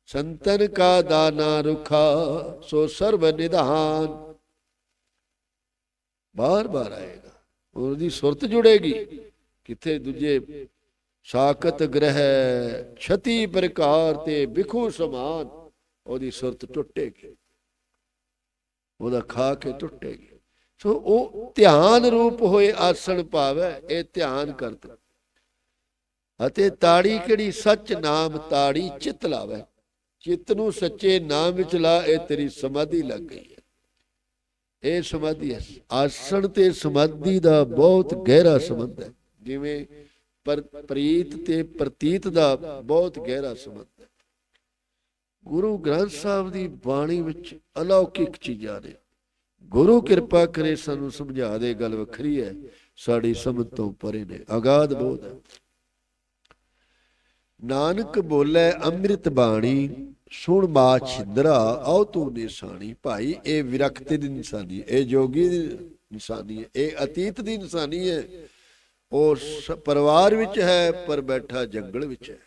[SPEAKER 1] ਸੰਤਨ ਕਾ ਦਾਨਾ ਰੁਖਾ, ਸੋ ਸਰਬ ਨਿਧਾਨ। ਬਾਰ ਬਾਰ ਆਏਗਾ। ਉਹਦੀ ਸੁਰਤ ਜੁੜੇਗੀ। ਕਿੱਥੇ ਦੂਜੇ ਸਾਕਤ ਗ੍ਰਹਿ, ਛਤੀ ਪ੍ਰਕਾਰ ਤੇ ਬਿਖੂ ਸਮਾਨ, ਉਹਦੀ ਸੁਰਤ ਟੁੱਟੇਗੀ। ਉਹਦਾ ਖਾ ਕੇ ਟੁੱਟੇਗੀ। ਸੋ ਉਹ ਧਿਆਨ ਰੂਪ ਹੋਏ ਆਸਣ ਪਾਵੇ, ਇਹ ਧਿਆਨ ਕਰਦਾ ਅਤੇ ਤਾੜੀ ਕਿਹੜੀ ਸੱਚ ਨਾਮ ਤਾੜੀ ਚਿਤ ਲਾਵੇ। ਚਿੱਤ ਨੂੰ ਸੱਚੇ ਨਾਮ ਵਿੱਚ ਲਾ, ਇਹ ਤੇਰੀ ਸਮਾਧੀ ਲੱਗ ਗਈ ਹੈ। ਇਹ ਸਮਾਧੀ ਹੈ। ਆਸਣ ਤੇ ਸਮਾਧੀ ਦਾ ਬਹੁਤ ਗਹਿਰਾ ਸੰਬੰਧ ਹੈ। ਜਿਵੇਂ ਪ੍ਰੀਤ ਤੇ ਪ੍ਰਤੀਤ ਦਾ ਬਹੁਤ ਗਹਿਰਾ ਸੰਬੰਧ ਹੈ। ਗੁਰੂ ਗ੍ਰੰਥ ਸਾਹਿਬ ਦੀ ਬਾਣੀ ਵਿੱਚ ਅਲੌਕਿਕ ਚੀਜ਼ਾਂ ਨੇ। ਗੁਰੂ ਕਿਰਪਾ ਕਰੇ ਸਾਨੂੰ ਸਮਝਾ ਦੇ, ਗੱਲ ਵੱਖਰੀ ਹੈ। ਸਾਡੀ ਸਮਝ ਤੋਂ ਪਰੇ ਨੇ। ਆਗਾਧ ਬੋਧ ਹੈ। ਨਾਨਕ ਬੋਲੇ ਅੰਮ੍ਰਿਤ ਬਾਣੀ ਸੁਣ ਮਾ ਛਿੰਦਰਾ ਆਉ ਤੂੰ ਨਿਸ਼ਾਨੀ ਭਾਈ ਇਹ ਵਿਰਕਤੀ ਦੀ ਨਿਸ਼ਾਨੀ ਹੈ, ਇਹ ਜੋਗੀ ਦੀ ਨਿਸ਼ਾਨੀ ਹੈ ਇਹ ਅਤੀਤ ਦੀ ਨਿਸ਼ਾਨੀ ਹੈ। ਉਹ ਪਰਿਵਾਰ ਵਿੱਚ ਹੈ ਪਰ ਬੈਠਾ ਜੰਗਲ ਵਿੱਚ ਹੈ।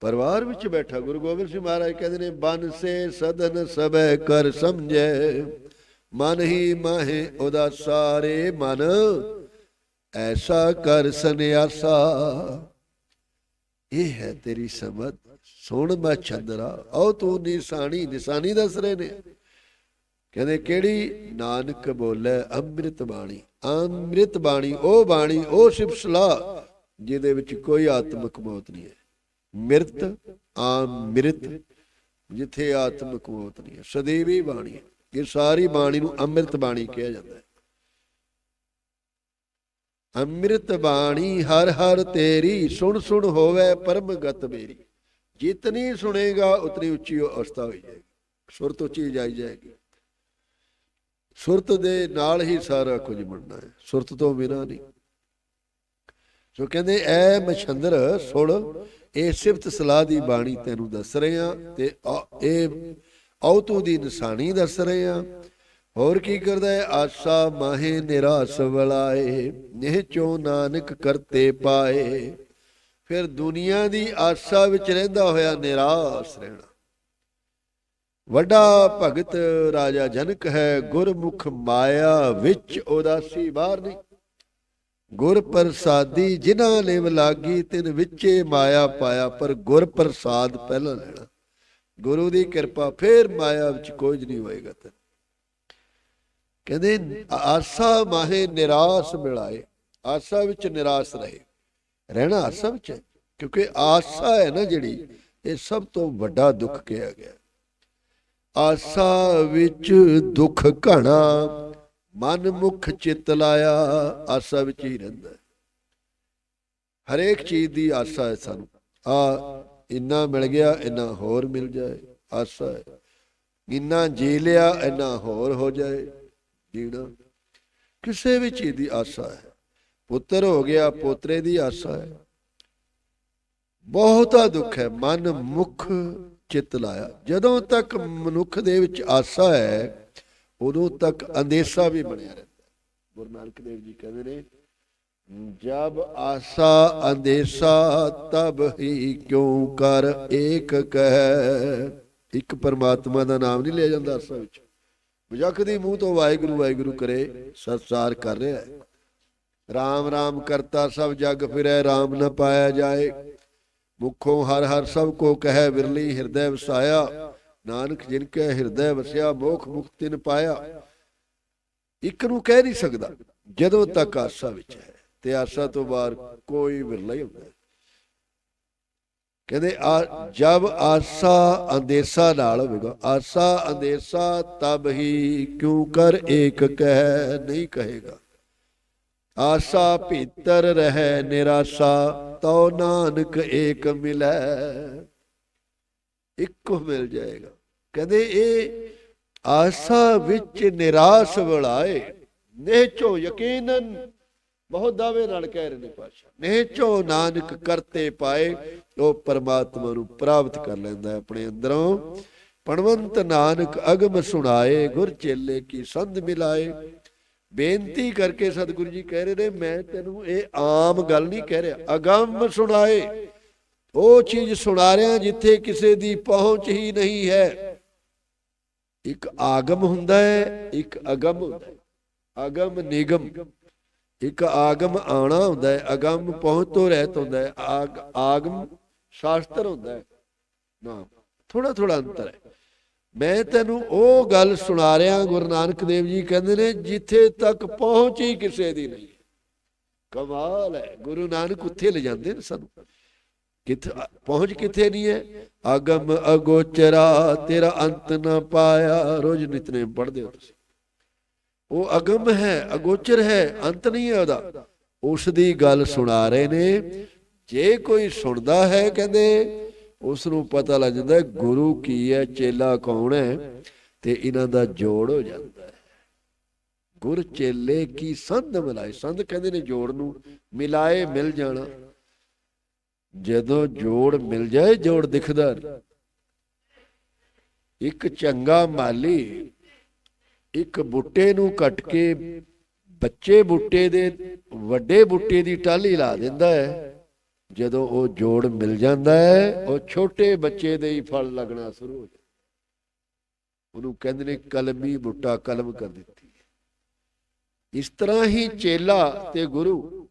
[SPEAKER 1] ਪਰਿਵਾਰ ਵਿੱਚ ਬੈਠਾ ਗੁਰੂ ਗੋਬਿੰਦ ਸਿੰਘ ਮਹਾਰਾਜ ਕਹਿੰਦੇ ਨੇ ਬਨ ਸੇ ਸਦਨ ਸਭੈ ਕਰ ਸਮਝੈ ਮਨ ਹੀ ਮਾਹੇ ਉਹਦਾ ਸਾਰੇ ਮਨ ਐਸਾ ਕਰ ਸੰਿਆਸਾ ਇਹ ਹੈ ਤੇਰੀ ਸਮਝ ਸੁਣ ਮੈਂ ਚੰਦਰਾ ਆਓ ਤੂੰ ਨਿਸ਼ਾਨੀ ਨਿਸ਼ਾਨੀ ਦੱਸ ਰਹੇ ਨੇ। ਕਹਿੰਦੇ, ਕਿਹੜੀ? ਨਾਨਕ ਬੋਲੇ, ਅੰਮ੍ਰਿਤ ਬਾਣੀ। ਅੰਮ੍ਰਿਤ ਬਾਣੀ, ਉਹ ਬਾਣੀ, ਉਹ ਸਿਫਤ ਜਿਹਦੇ ਵਿੱਚ ਕੋਈ ਆਤਮਿਕ ਮੌਤ ਨਹੀਂ ਹੈ। ਮਿਰਤ ਆਮ੍ਰਿਤ ਜਿੱਥੇ ਆਤਮਿਕ ਮੌਤ ਨਹੀਂ ਹੈ। ਸਦੀਵੀ ਬਾਣੀ ਇਹ ਸਾਰੀ ਬਾਣੀ ਨੂੰ ਅੰਮ੍ਰਿਤ ਬਾਣੀ ਕਿਹਾ ਜਾਂਦਾ ਹੈ। ਅੰਮ੍ਰਿਤ ਬਾਣੀ ਹਰ ਹਰ ਤੇਰੀ, ਸੁਣ ਸੁਣ ਹੋਵੇ ਪਰਮ ਗਤ ਮੇਰੀ। ਜਿਤਨੀ ਸੁਣੇਗਾ, ਉਤਨੀ ਉੱਚੀ ਅਵਸਥਾ ਹੋਈ ਜਾਏਗੀ ਸੁਰਤ ਉੱਚੀ ਜਾਈ ਜਾਏਗੀ। ਸੁਰਤ ਦੇ ਨਾਲ ਹੀ ਸਾਰਾ ਕੁਝ ਬਣਨਾ ਹੈ। ਸੁਰਤ ਤੋਂ ਬਿਨਾਂ ਨਹੀਂ। ਸੋ ਕਹਿੰਦੇ, ਐ ਮਛੰਦਰ, ਸੁਣ, ਇਹ ਸਿਫਤ ਸਲਾਹ ਦੀ ਬਾਣੀ ਤੈਨੂੰ ਦੱਸ ਰਹੇ ਆ ਤੇ ਇਹ ਔਤੂ ਦੀ ਨਿਸ਼ਾਨੀ ਦੱਸ ਰਹੇ। ਆ ਹੋਰ ਕੀ ਕਰਦਾ ਹੈ? ਆਸਾ ਮਾਹੇ ਨਿਰਾਸ ਵਲਾਏ, ਨਿਹ ਚੋ ਨਾਨਕ ਕਰਤੇ ਪਾਏ। ਫਿਰ ਦੁਨੀਆ ਦੀ ਆਸਾ ਵਿੱਚ ਰਹਿੰਦਾ ਹੋਇਆ ਨਿਰਾਸ ਰਹਿਣਾ। ਵੱਡਾ ਭਗਤ ਰਾਜਾ ਜਨਕ ਹੈ, ਗੁਰਮੁਖ ਮਾਇਆ ਵਿੱਚ ਉਦਾਸੀ ਬਾਹਰ ਨਹੀਂ। ਗੁਰ ਪ੍ਰਸਾਦੀ ਜਿਨ੍ਹਾਂ ਨੇ ਲਾਗੀ, ਤਿਨ ਵਿੱਚੇ ਮਾਇਆ ਪਾਇਆ, ਪਰ ਗੁਰ ਪ੍ਰਸਾਦ ਪਹਿਲਾਂ ਲੈਣਾ। ਗੁਰੂ ਦੀ ਕਿਰਪਾ, ਫੇਰ ਮਾਇਆ ਵਿੱਚ ਕੁਝ ਨਹੀਂ ਹੋਏਗਾ ਤੇ ਕਹਿੰਦੇ, ਆਸਾ ਮਾਹੇ ਨਿਰਾਸ ਮਿਲਾਏ, ਆਸਾ ਵਿੱਚ ਨਿਰਾਸ ਰਹੇ। ਰਹਿਣਾ ਆਸਾ ਵਿੱਚ ਕਿਉਂਕਿ ਆਸਾ ਹੈ ਨਾ ਜਿਹੜੀ, ਇਹ ਸਭ ਤੋਂ ਵੱਡਾ ਦੁੱਖ ਕਿਹਾ ਗਿਆ। ਆਸਾ ਵਿੱਚ ਦੁੱਖ ਘਣਾ ਮਨ ਮੁਖ ਚਿਤ ਲਾਇਆ, ਆਸਾ ਵਿੱਚ ਹੀ ਰਹਿੰਦਾ ਹਰੇਕ ਚੀਜ਼ ਦੀ ਆਸਾ ਹੈ ਸਾਨੂੰ। ਆ, ਇੰਨਾ ਮਿਲ ਗਿਆ, ਇੰਨਾ ਹੋਰ ਮਿਲ ਜਾਏ, ਆਸਾ ਹੈ। ਇੰਨਾ ਜੀ ਲਿਆ, ਇੰਨਾ ਹੋਰ ਹੋ ਜਾਏ। ਜੀਣਾ ਕਿਸੇ ਵੀ ਚੀਜ਼ ਦੀ ਆਸਾ ਹੈ। ਪੁੱਤਰ ਹੋ ਗਿਆ, ਪੋਤਰੇ ਦੀ ਆਸਾ ਹੈ। ਬਹੁਤਾ ਦੁੱਖ ਹੈ। ਮਨ ਮੁਖ ਚਿਤ ਲਾਇਆ। ਜਦੋਂ ਤੱਕ ਮਨੁੱਖ ਦੇ ਵਿੱਚ ਆਸਾ ਹੈ, ਉਦੋਂ ਤੱਕ ਅੰਦੇਸ਼ਾ ਵੀ ਬਣਿਆ ਰਹਿੰਦਾ ਗੁਰੂ ਨਾਨਕ ਦੇਵ ਜੀ ਕਹਿੰਦੇ ਨੇ, ਜਬ ਆਸਾ ਅੰਦੇਸ਼ਾ, ਤਬ ਹੀ ਕਿਉਂ ਕਰ ਏਕ ਕਹਿ? ਇੱਕ ਪਰਮਾਤਮਾ ਦਾ ਨਾਮ ਨਹੀਂ ਲਿਆ ਜਾਂਦਾ ਆਸਾ ਵਿੱਚ। ਬਜਕ ਦੀ ਮੂੰਹ ਤੋਂ ਵਾਹਿਗੁਰੂ ਵਾਹਿਗੁਰੂ ਕਰੇ, ਸੰਸਾਰ ਕਰ ਰਿਹਾ ਹੈ। ਰਾਮ ਰਾਮ ਕਰਤਾ ਸਭ ਜਗ ਫਿਰੈ, ਰਾਮ ਨਾ ਪਾਇਆ ਜਾਏ। ਮੁਖੋਂ ਹਰ ਹਰ ਸਭ ਕੋ ਕਹੈ ਵਿਰਲੀ, ਹਿਰਦੈ ਵਸਾਇਆ। ਨਾਨਕ ਜਿਨ ਕੈ ਹਿਰਦੈ ਵਸਿਆ, ਮੋਖ ਮੁਕਤਿ ਨ ਪਾਇਆ। ਇੱਕ ਨੂੰ ਕਹਿ ਨਹੀਂ ਸਕਦਾ, ਜਦੋਂ ਤੱਕ ਆਸਾ ਵਿੱਚ ਹੈ, ਤੇ ਆਸਾ ਤੋਂ ਬਾਹਰ ਕੋਈ ਵਿਰਲਾ ਹੀ ਹੁੰਦਾ। ਕਹਿੰਦੇ ਆ, ਜਬ ਆਸਾ ਅੰਦੇਸਾ ਨਾਲ ਹੋਵੇਗਾ। ਆਸਾ ਅੰਦੇਸਾ ਤਬ ਹੀ ਕਿਉ ਕਰ ਏਕ ਕਹਿ ਨਹੀਂ ਕਹੇਗਾ। ਆਸਾ ਭੀਤਰ ਰਹਿ ਨਿਰਾਸ਼ਾ, ਤਉ ਨਾਨਕ ਏਕ ਮਿਲੈ, ਇੱਕੋ ਮਿਲ ਜਾਏਗਾ। ਕਹਿੰਦੇ ਇਹ ਆਸਾ ਵਿੱਚ ਨਿਰਾਸ਼ ਵਲਾਏ ਨੇਚੋ ਯਕੀਨਨ ਬਹੁਤ ਦਾਅਵੇ ਨਾਲ ਕਹਿ ਰਹੇ ਨੇ ਪਾਸ਼ਾ ਨੇਚੋ ਨਾਨਕ ਕਰਤੇ ਪਾਏ, ਉਹ ਪਰਮਾਤਮਾ ਨੂੰ ਪ੍ਰਾਪਤ ਕਰ ਲੈਂਦਾ ਹੈ ਆਪਣੇ ਅੰਦਰੋਂ। ਪਣਵੰਤ ਨਾਨਕ ਅਗਮ ਸੁਣਾਏ, ਗੁਰ ਚੇਲੇ ਕੀ ਸੰਧ ਮਿਲਾਏ। ਬੇਨਤੀ ਕਰਕੇ ਸਤਿਗੁਰੂ ਜੀ ਕਹਿ ਰਹੇ ਨੇ, ਮੈਂ ਤੈਨੂੰ ਇਹ ਆਮ ਗੱਲ ਨਹੀਂ ਕਹਿ ਰਿਹਾ, ਅਗਮ ਸੁਣਾਏ। ਉਹ ਚੀਜ਼ ਸੁਣਾ ਰਿਹਾ ਜਿੱਥੇ ਕਿਸੇ ਦੀ ਪਹੁੰਚ ਹੀ ਨਹੀਂ ਹੈ। ਇੱਕ ਆਗਮ ਹੁੰਦਾ ਹੈ, ਇੱਕ ਅਗਮ ਹੁੰਦਾ ਹੈ। ਅਗਮ ਨਿਗਮ। ਇੱਕ ਆਗਮ ਆਣਾ ਹੁੰਦਾ ਹੈ, ਅਗੰਮ ਪਹੁੰਚ ਤੋਂ ਰਹਿਤ ਹੁੰਦਾ ਹੈ, ਆਗ, ਆਗਮ ਸ਼ਾਸਤਰ ਹੁੰਦਾ ਹੈ। ਨਾ ਥੋੜਾ ਥੋੜਾ ਅੰਤਰ ਹੈ। ਮੈਂ ਤੈਨੂੰ ਉਹ ਗੱਲ ਸੁਣਾ ਰਿਹਾ, ਗੁਰੂ ਨਾਨਕ ਦੇਵ ਜੀ ਕਹਿੰਦੇ ਨੇ, ਜਿੱਥੇ ਤੱਕ ਪਹੁੰਚ ਹੀ ਕਿਸੇ ਦੀ ਨਹੀਂ ਕਮਾਲ ਹੈ, ਗੁਰੂ ਨਾਨਕ ਉੱਥੇ ਲੈ ਜਾਂਦੇ ਨੇ ਸਾਨੂੰ। ਕਿੱਥੇ, ਪਹੁੰਚ ਕਿੱਥੇ ਨਹੀਂ ਹੈ? ਆਗਮ ਅਗੋਚਰਾ, ਤੇਰਾ ਅੰਤ ਨਾ ਪਾਇਆ। ਰੋਜ਼ ਨਿਤਨੇ ਪੜਦੇ ਹੋ ਤੁਸੀਂ। ਉਹ ਅਗਮ ਹੈ, ਅਗੋਚਰ ਹੈ, ਅੰਤ ਨਹੀਂ ਹੈ ਉਹਦਾ। ਉਸ ਦੀ ਗੱਲ ਸੁਣਾ ਰਹੇ ਨੇ, ਜੇ ਕੋਈ ਸੁਣਦਾ ਹੈ ਕਹਿੰਦੇ ਉਸ ਨੂੰ ਪਤਾ ਲੱਗ ਜਾਂਦਾ ਗੁਰੂ ਕੀ ਹੈ, ਚੇਲਾ ਕੌਣ ਹੈ, ਤੇ ਇਹਨਾਂ ਦਾ ਜੋੜ ਹੋ ਜਾਂਦਾ ਹੈ। ਗੁਰ ਚੇਲੇ ਕੀ ਸੰਧ ਮਿਲਾਏ? ਸੰਧ ਕਹਿੰਦੇ ਨੇ ਜੋੜ ਨੂੰ, ਮਿਲਾਏ ਮਿਲ ਜਾਣਾ। ਜਦੋਂ ਜੋੜ ਮਿਲ ਜਾਏ, ਜੋੜ ਦਿਖਦਾ ਇੱਕ ਚੰਗਾ ਮਾਲੀ ਇੱਕ ਬੁੱਟੇ ਨੂੰ ਕੱਟ ਕੇ ਬੱਚੇ ਬੁੱਟੇ ਦੇ ਵੱਡੇ ਬੁੱਟੇ ਦੀ ਟਾਹਲੀ ਲਾ ਦਿੰਦਾ ਹੈ। ਜਦੋਂ ਉਹ ਜੋੜ ਮਿਲ ਜਾਂਦਾ ਹੈ, ਉਹ ਛੋਟੇ ਬੱਚੇ ਦੇ ਹੀ ਫਲ ਲੱਗਣਾ ਸ਼ੁਰੂ ਹੋ ਜਾਂਦਾ ਉਹਨੂੰ ਕਹਿੰਦੇ ਨੇ ਕਲਮੀ ਬੁੱਟਾ ਕਲਮ ਕਰ ਦਿੱਤੀ ਇਸ ਤਰ੍ਹਾਂ ਹੀ ਚੇਲਾ ਤੇ ਗੁਰੂ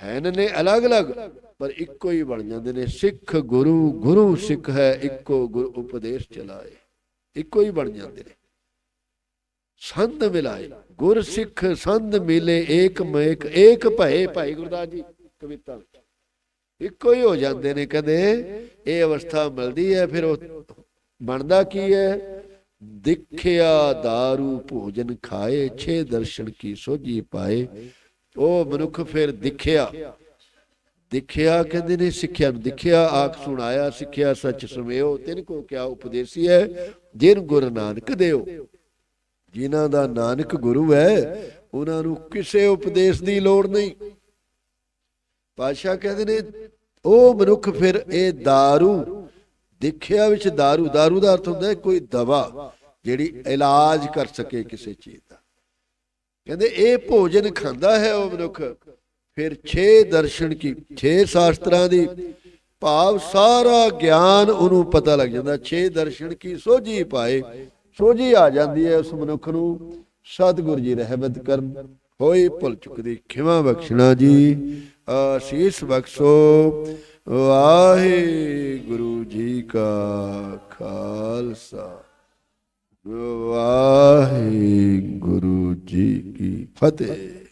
[SPEAKER 1] ਹੈਨ ਨੇ ਅਲੱਗ-ਅਲੱਗ, ਪਰ ਇੱਕੋ ਹੀ ਬਣ ਜਾਂਦੇ ਨੇ। ਸਿੱਖ ਗੁਰੂ ਗੁਰੂ ਸਿੱਖ ਹੈ, ਇੱਕੋ ਗੁਰ ਉਪਦੇਸ਼ ਚਲਾਏ। ਇੱਕੋ ਹੀ ਬਣ ਜਾਂਦੇ ਨੇ। ਸੰਤ ਮਿਲਾਏ। ਗੁਰ ਸਿੱਖ ਸੰਤ ਮਿਲੇ, ਏਕ ਮੇਕ, ਏਕ ਭਏ। ਭਾਈ ਗੁਰਦਾਸ ਜੀ, ਕਵਿਤਾ ਇੱਕੋ ਹੀ ਹੋ ਜਾਂਦੇ ਨੇ ਕਦੇ। ਇਹ ਅਵਸਥਾ ਮਿਲਦੀ ਹੈ, ਫਿਰ ਉਹ ਬਣਦਾ ਕੀ ਹੈ? ਦਿਖਿਆ दारू ਭੋਜਨ ਖਾਏ, ਛੇ ਦਰਸ਼ਨ ਕੀ ਸੋਝੀ ਪਾਏ। ਉਹ ਮਨੁੱਖ ਫਿਰ ਦਿਖਿਆ। ਦਿਖਿਆ ਕਹਿੰਦੇ ਨੇ ਸਿੱਖਿਆ ਨੂੰ ਦਿਖਿਆ, ਆਖ ਸੁਣਾਇਆ ਸਿੱਖਿਆ ਸੱਚ ਸਮਿਓ ਤਿਨ ਕੋ ਕਿਆ ਉਪਦੇਸੀ ਹੈ, ਜਿਨ ਗੁਰੂ ਨਾਨਕ ਦਿਓ। ਜਿਨ੍ਹਾਂ ਦਾ ਨਾਨਕ ਗੁਰੂ ਹੈ ਉਹਨਾਂ ਨੂੰ ਕਿਸੇ ਉਪਦੇਸ਼ ਦੀ ਲੋੜ ਨਹੀਂ ਪਾਸ਼ਾ ਕਹਿੰਦੇ ਨੇ ਉਹ ਮਨੁੱਖ ਫਿਰ ਇਹ दारू ਦੇਖਿਆ ਵਿੱਚ दारू दारू ਦਾ ਅਰਥ ਹੁੰਦਾ ਹੈ ਕੋਈ ਦਵਾ ਜਿਹੜੀ ਇਲਾਜ ਕਰ ਸਕੇ ਕਿਸੇ ਚੀਜ਼ ਦਾ ਕਹਿੰਦੇ ਇਹ ਭੋਜਨ ਖਾਂਦਾ ਹੈ ਉਹ ਮਨੁੱਖ ਫਿਰ 6 ਦਰਸ਼ਨ ਕੀ 6 ਸ਼ਾਸਤਰਾਂ ਦੀ ਭਾਵ ਸਾਰਾ ਗਿਆਨ ਉਹਨੂੰ ਪਤਾ ਲੱਗ ਜਾਂਦਾ 6 ਦਰਸ਼ਨ ਕੀ ਸੋਝੀ ਪਾਏ ਸੋਝੀ ਆ ਜਾਂਦੀ ਹੈ ਉਸ ਮਨੁੱਖ ਨੂੰ, ਸਤਿਗੁਰ ਜੀ ਰਹਿਮਤ ਕਰਨ। ਹੋਈ ਭੁੱਲ ਚੁੱਕਦੀ, ਖਿਮਾ ਬਖਸ਼ਣਾ ਜੀ। ਆਸ਼ੀਸ ਬਖਸ਼ੋ, ਵਾਹਿਗੁਰੂ ਜੀ ਕਾ ਖਾਲਸਾ। ਵਾਹਿਗੁਰੂ ਜੀ ਕੀ ਫਤਿਹ।